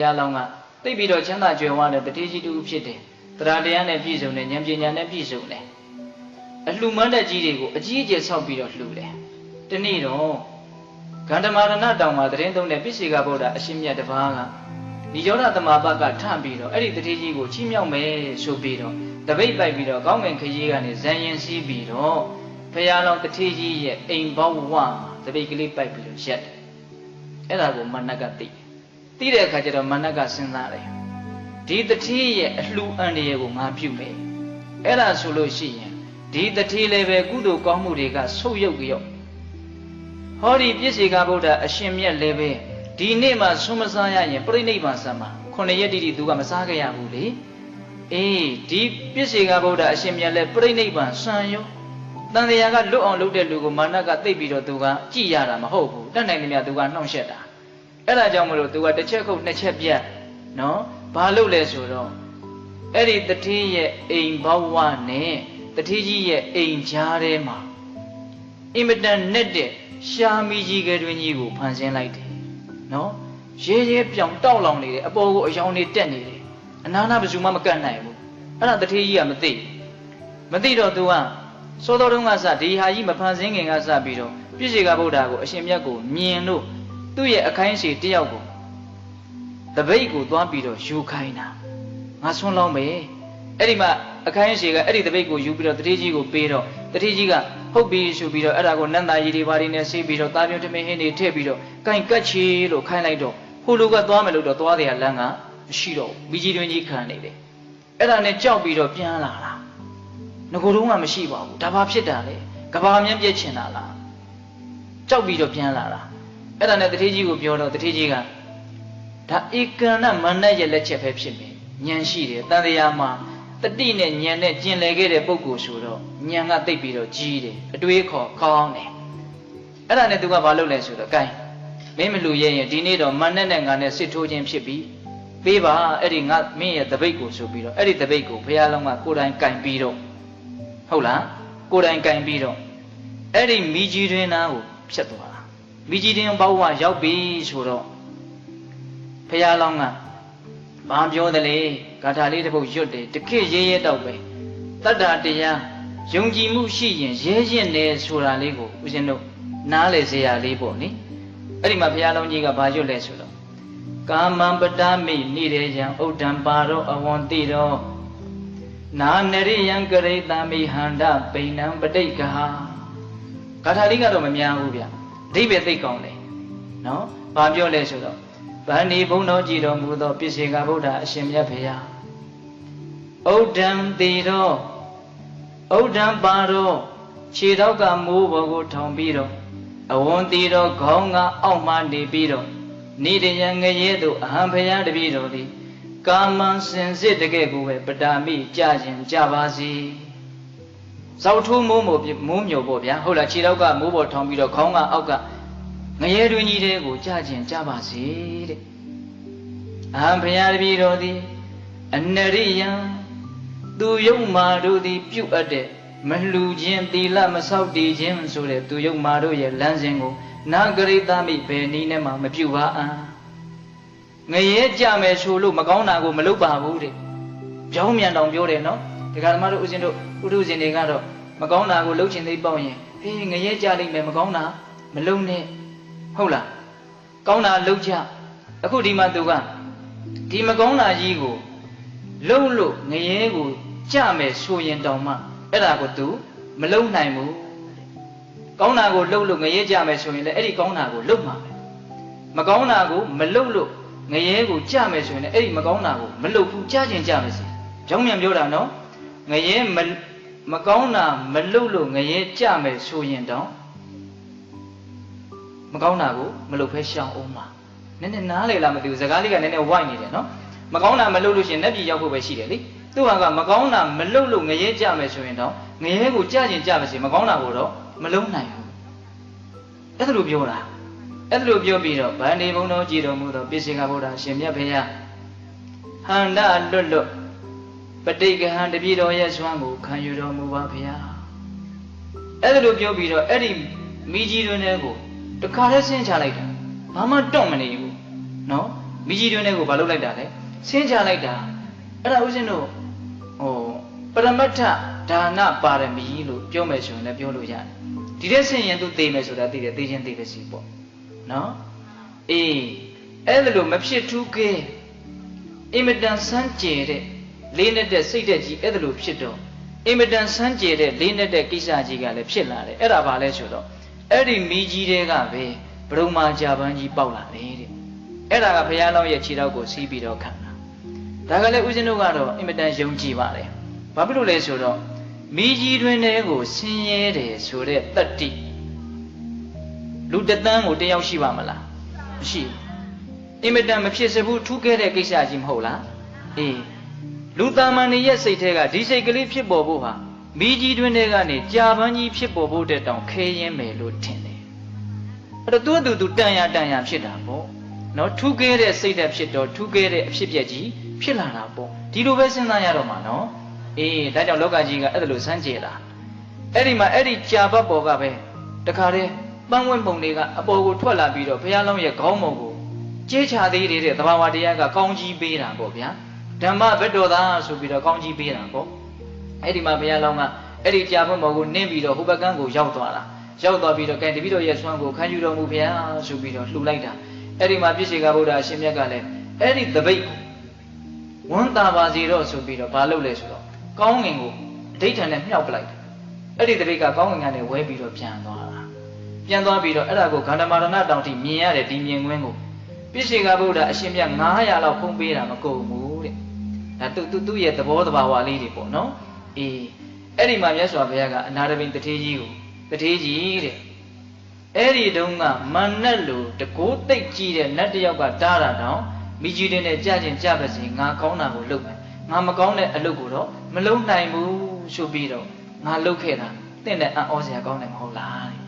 ဘုရားလောင်းကသိပ်ပြီးတော့ချမ်းသာကြွယ်ဝတဲ့တတိကြီးတူဖြစ်တယ်တရားတရားနဲ့ပြည့်စုံတယ်ဉာဏ်ပညာနဲ့ပြည့်စုံတယ်အလှမန်းတဲ့ကြီးတွေကိုအကြီးအကျယ်ဆောက်ပြီးတော့လှူတယ်ဒီနေ့တော့ဂန္ဓမာရဏတောင်မှာသတင်းသုံးတဲ့ပိစိကဗုဒ္ဓအရှင်မြတ်တစ်ပါးကဒီယောဓသမဘကထံပြီးတော့အဲ့ဒီတတိကြီးကိုချီးမြှောက်မယ်ဆိုပြီးတော့တပိတ်ပိုက်ပြီးတော့ကောင်းငင်ခကြီးကနေဇန်ရင်စီးပြီးတော့ဘုရားလောင်းတတိကြီးရဲ့အိမ်ဘောက်ဝမှာတပိတ်ကလေးပိုက်ပြီးတော့ရက်တယ်အဲ့ဒါကိုမနကသိတယ် သိတဲ့အခါကျတော့မနကစဉ်းစားတယ်ဒီတတိရဲ့အလှအန်တရေကိုငါပြုမယ်အဲ့ဒါဆိုလို့ရှိရင်ဒီတတိလည်းပဲကုသိုလ်ကောင်းမှုတွေကဆုတ်ယုတ်ကြော့ဟောဒီပြည့်စေကဗုဒ္ဓအရှင်မြတ်လည်းပဲဒီနေ့မှဆွမစားရရင်ပြိဋိဘံဆံမှာခုနှစ်ရက်တိတိသူကမစားခဲ့ရဘူးလေအေးဒီပြည့်စေကဗုဒ္ဓအရှင်မြတ်လည်းပြိဋိဘံဆံရောတန်တရားကလွတ်အောင်လုပ်တဲ့လူကိုမာနကသိပ်ပြီးတော့သူကကြည်ရတာမဟုတ်ဘူးတတ်နိုင်တယ်များသူကနှောင့်ယှက်တာ အဲ့ဒါကြောင့်မလို့သူကတစ်ချက်ခုတ်နှစ်ချက်ပြတ်နော်ဘာလို့လဲဆိုတော့အဲ့ဒီတတိရဲ့အိမ်ဘဝနဲ့တတိကြီးရဲ့အိမ်ကြားထဲမှာအင်မတန်နဲ့တဲ့ရှာမီကြီးကတွင်ကြီးကိုဖန်ဆင်းလိုက်တယ်နော်ရဲရဲပြောင်တောက်လောင်နေတယ်အပေါ်ကိုအယောင်နေတက်နေတယ်အနာနာဘယ်သူမှမကတ်နိုင်ဘူးအဲ့ဒါတတိကြီးကမသိမသိတော့သူကစောတော်တုန်းကစဒီဟာကြီးမဖန်ဆင်းခင်ကစပြီးတော့ပြည့်စေကဗုဒ္ဓကိုအရှင်မြတ်ကိုမြင်လို့ သူ့ရဲ့အခိုင်းအစီတယောက်ကိုတပိတ်ကိုသွားပြီးတော့ယူခိုင်းတာငါဆွန်းလောင်းပဲအဲ့ဒီမှာအခိုင်းအစီကအဲ့ဒီတပိတ်ကိုယူပြီးတော့တတိကြီးကိုပေးတော့တတိကြီးကဟုတ်ပြီဆိုပြီးတော့အဲ့ဒါကိုနန္တာရီတွေဘာတွေနဲ့ဆေးပြီးတော့တာပြုံးထမင်းဟင်းတွေထည့်ပြီးတော့ကင်ကတ်ချီလို့ခိုင်းလိုက်တော့ဟိုလူကသွားမယ်လို့တော့သွားတယ်ကလမ်းကမရှိတော့ဘူးမိကြီးတွင်ကြီးခံနေတယ်အဲ့ဒါနဲ့ကြောက်ပြီးတော့ပြန်လာတာငကိုတုံးကမရှိပါဘူးဒါဘာဖြစ်တာလဲကဘာမြန်းပြက်ချင်တာလားကြောက်ပြီးတော့ပြန်လာတာ အဲ့ဒါနဲ့တတိကြီးကိုပြောတော့တတိကြီးကဒါဧကန္နမန္နရဲ့လက်ချက်ပဲဖြစ်မယ်ဉာဏ်ရှိတယ်တန်တရားမှာတတိနဲ့ဉာဏ်နဲ့ကျင်လည်ခဲ့တဲ့ပုဂ္ဂိုလ်ဆိုတော့ဉာဏ်ကတိတ်ပြီးတော့ကြီးတယ်အတွေးခေါ်ကောင်းတယ်အဲ့ဒါနဲ့သူကဘာလုပ်လဲဆိုတော့ gain မင်းမလူရဲ့ရင်ဒီနေ့တော့မန္နနဲ့ငါနဲ့စစ်ထိုးခြင်းဖြစ်ပြီပေးပါအဲ့ဒီငါမင်းရဲ့တပိတ်ကိုဆိုပြီးတော့အဲ့ဒီတပိတ်ကိုဘုရားလုံးကကိုယ်တိုင် gain ပြီးတော့ဟုတ်လားကိုယ်တိုင် gain ပြီးတော့အဲ့ဒီမိကြီးတွင်သားကိုဖြတ်သွားတာ မိကြီးတွင်ဘောဝရောက်ပြီဆိုတော့ဘုရားလောင်းကဘာပြောသလဲဂါထာလေးတစ်ပုဒ်ရွတ်တယ်တခိရဲရဲတော့ပဲတတ္တာတရားယုံကြည်မှုရှိရင်ရဲရင်တယ်ဆိုတာလေးကိုဦးဇင်းတို့နားလေစရာလေးပေါ့နိအဲ့ဒီမှာဘုရားလုံးကြီးကဘာရွတ်လဲဆိုတော့ကာမံပတမိနေတဲ့ယံဥဒ္ဒံပါရောအဝန္တိရောနာနရိယံကရိတမိဟန္တပိဏံပဋိက္ခာဂါထာလေးကတော့မများဘူးဗျ အဓိပ္ပာယ်သိကောင်းတယ်နော်ဘာပြောလဲဆိုတော့ဗန္ဒီဘုံတော်ကြည်တော်မူသောပစ္စေကဗုဒ္ဓအရှင်မြတ်ဖေယဥဒ္ဒံတိရောဥဒ္ဒံပါရောခြေတော့ကမိုးဘော်ကိုထောင်ပြီးတော့အဝွန်တီတော်ခေါင်းကအောက်မှနေပြီးတော့နေတရငရဲသို့အဟံဖရာတပည့်တော်သည်ကာမံစင်စစ်တကဲ့ကိုပဲပတာမိကြခြင်းကြပါစေ ဇောက်ထိုးမိုးမို့မိုးမျိုးပေါ့ဗျာဟုတ်လားခြေတော့ကမိုးဘော်ထောင်ပြီးတော့ခေါင်းကအောက်ကငရဲတွင်ကြီးတဲ့ကိုကြခြင်းကြပါစေတဲ့အဟံဖရာတပည့်တော်သည်အနရိယံသူယုံမာတို့သည် ပြုတ်အပ်တဲ့မလှူခြင်းသီလမဆောက်တည်ခြင်းဆိုတဲ့သူယုံမာတို့ရဲ့လမ်းစဉ်ကိုနာဂရိတမိဘယ်နည်းနဲ့မှမပြုတ်ပါအံငရဲကြမယ်ဆိုလို့မကောင်းတာကိုမလုပ်ပါဘူးတဲ့ကြောင်းမြန်တောင်ပြောတယ်နော် ဒကာဓမ္မတို့ဦးဇင်းတို့ဥထုဇင်တွေကတော့မကောင်းတာကိုလှုပ်ချင်သေးပေါ့ရင်ဟေးငရဲကြလိမ့်မယ်မကောင်းတာမလုပ်နဲ့ဟုတ်လားကောင်းတာလုပ်ကြအခုဒီမှာသူကဒီမကောင်းတာကြီးကိုလှုပ်လို့ငရဲကိုကြမယ်ဆိုရင်တောင်မှအဲ့ဒါကို तू မလုံနိုင်ဘူးကောင်းတာကိုလှုပ်လို့ငရဲကြမယ်ဆိုရင်လည်းအဲ့ဒီကောင်းတာကိုလှုပ်မှာပဲမကောင်းတာကိုမလှုပ်လို့ငရဲကိုကြမယ်ဆိုရင်လည်းအဲ့ဒီမကောင်းတာကိုမလှုပ်ဘူးကြခြင်းကြမယ်စီကြောင်းမြန်ပြောတာနော် ငရဲမမကောင်းတာမလှုပ်လို့ငရဲကြမယ်ဆိုရင်တောင်မကောင်းတာကိုမလှုပ်ဖဲရှောင်အောင်ပါနည်းနည်းနားလေလားမသိဘူးစကားလေးကနည်းနည်းဝိုက်နေတယ်နော်မကောင်းတာမလှုပ်လို့ရှိရင်လက်ပြည်ရောက်ဖို့ပဲရှိတယ်လေသူဟာကမကောင်းတာမလှုပ်လို့ငရဲကြမယ်ဆိုရင်တော့ငရဲကိုကြခြင်းကြပါစေမကောင်းတာကိုတော့မလုံးနိုင်ဘူးအဲ့ဒါလိုပြောတာအဲ့ဒါလိုပြောပြီးတော့ဗန္ဒီဘုံတော်ကြည်တော်မူသောပိစိကဗုဒ္ဓရှင်မြတ်ဖေယဟန္တာလွတ်လွတ် ပဋိကဟံတပြည့်တော်ရဲ့ဆွမ်းကိုခံယူတော်မူပါဖေယအဲ့ဒါလိုပြောပြီးတော့အဲ့ဒီမိကြီးတွင်တဲ့ကိုတခါတည်းဆင်းချလိုက်တာဘာမှတော့မနေဘူးနော်မိကြီးတွင်တွေကိုဘာလုပ်လိုက်တာလဲဆင်းချလိုက်တာအဲ့ဒါဦးဇင်းတို့ဟိုပရမတ္ထဒါနပါရမီလို့ပြောမယ်ဆိုရင်လည်းပြောလို့ရတယ်ဒီတဲ့ဆင်ရင်သူသိမယ်ဆိုတာသိတယ်သိချင်းသိပါစီပေါ့နော်အေးအဲ့ဒါလို့မဖြစ်ထူးကဲအင်မတန်စမ်းကြဲတဲ့ လေးနဲ့တဲ့စိတ်တဲ့ကြီးအဲ့ဒါလို့ဖြစ်တော့အင်မတန်စမ်းကြဲတဲ့လေးနဲ့တဲ့ကိစ္စကြီးကလည်းဖြစ်လာတယ်အဲ့ဒါဘာလဲဆိုတော့အဲ့ဒီမိကြီးတွေကပဲဘရုံမာကြာပန်းကြီးပေါက်လာတယ်တဲ့အဲ့ဒါကဘုရားလောင်းရဲ့ခြေထောက်ကိုစီးပြီးတော့ခံတာဒါကလည်းဦးဇင်းတို့ကတော့အင်မတန်ယုံကြည်ပါတယ်ဘာဖြစ်လို့လဲဆိုတော့မိကြီးတွင်တွေကိုဆင်းရဲတယ်ဆိုတဲ့တတ္တိလူတစ်သန်းကိုတယောက်ရှိပါမလားမရှိဘူးအင်မတန်မဖြစ်စဘူးထူးခဲ့တဲ့ကိစ္စကြီးမဟုတ်လားအေး လူသားမန်ရဲ့စိတ်ထဲကဒီစိတ်ကလေးဖြစ်ပေါ်ဖို့ဟာမိကြီးတွင်တွေကနေကြာပန်းကြီးဖြစ်ပေါ်ဖို့တဲ့တောင်ခဲရင်မယ်လို့ထင်တယ်အဲ့တော့သူ့အတူသူတန်ရတန်ရဖြစ်တာပေါ့နော်ထူးခဲ့တဲ့စိတ်ဓာတ်ဖြစ်တော့ထူးခဲ့တဲ့အဖြစ်ပြက်ကြီးဖြစ်လာတာပေါ့ဒီလိုပဲစဉ်းစားရတော့မှာနော်အေးဒါကြောင့်လောကကြီးကအဲ့ဒါလိုစမ်းကြယ်လာအဲ့ဒီမှာအဲ့ဒီကြာဘတ်ပေါ်ကပဲတခါတည်းပန်းဝင်းပုံတွေကအပေါ်ကိုထွက်လာပြီးတော့ဘုရားလုံးရဲ့ခေါင်းပုံကိုကြေးချသေးတယ်တဲ့သဘာဝတရားကကောင်းကြီးပေးတာပေါ့ဗျာ ဓမ္မဘက်တော်သားဆိုပြီးတော့ကောင်းကြီးပေးတာပေါ့အဲ့ဒီမှာဘုရားလုံးကအဲ့ဒီကြာဘတ်ပေါ်ကိုနင်းပြီးတော့ဟိုဘက်ကန်းကိုရောက်သွားတာရောက်သွားပြီးတော့ကဲတပည့်တော်ရဲ့ဆွမ်းကိုခံယူတော်မူဗျာဆိုပြီးတော့လှူလိုက်တာအဲ့ဒီမှာပြည့်စေကဗုဒ္ဓအရှင်မြတ်ကလည်းအဲ့ဒီတပိတ်ဝမ်းသာပါစေတော့ဆိုပြီးတော့ဘာလုပ်လဲဆိုတော့ကောင်းငင်ကိုဒိဋ္ဌံနဲ့မြှောက်ပလိုက်တယ်အဲ့ဒီတပိတ်ကကောင်းငင်ကနေဝဲပြီးတော့ပြန်သွားတာပြန်သွားပြီးတော့အဲ့ဒါကိုဂန္ဓမာရဏတောင်ထိမြင်ရတယ်ဒီမြင်ကွင်းကိုပြည့်စေကဗုဒ္ဓအရှင်မြတ်900လောက်ဖုံးပေးတာမကုန်ဘူးတဲ့ ဒါသူသူသူ့ရဲ့သဘောတဘာဝလေးတွေပေါ့နော်အေးအဲ့ဒီမှာမြတ်စွာဘုရားကအနာရဘိန်တထေးကြီးကိုတထေးကြီးတဲ့အဲ့ဒီတုန်းကမန်နဲ့လူတကိုးသိပ်ကြီးတဲ့နတ်တယောက်ကတားတာတောင်မိကြီးတဲ့နဲ့ကြကြင်ကြပါစေငါကောင်းတာကိုလုပ်မယ်ငါမကောင်းတဲ့အလုပ်ကိုတော့မလုပ်နိုင်ဘူးဆိုပြီးတော့ငါလုပ်ခဲ့တာတင့်တဲ့အံ့ဩစရာကောင်းတယ်မဟုတ်လားတဲ့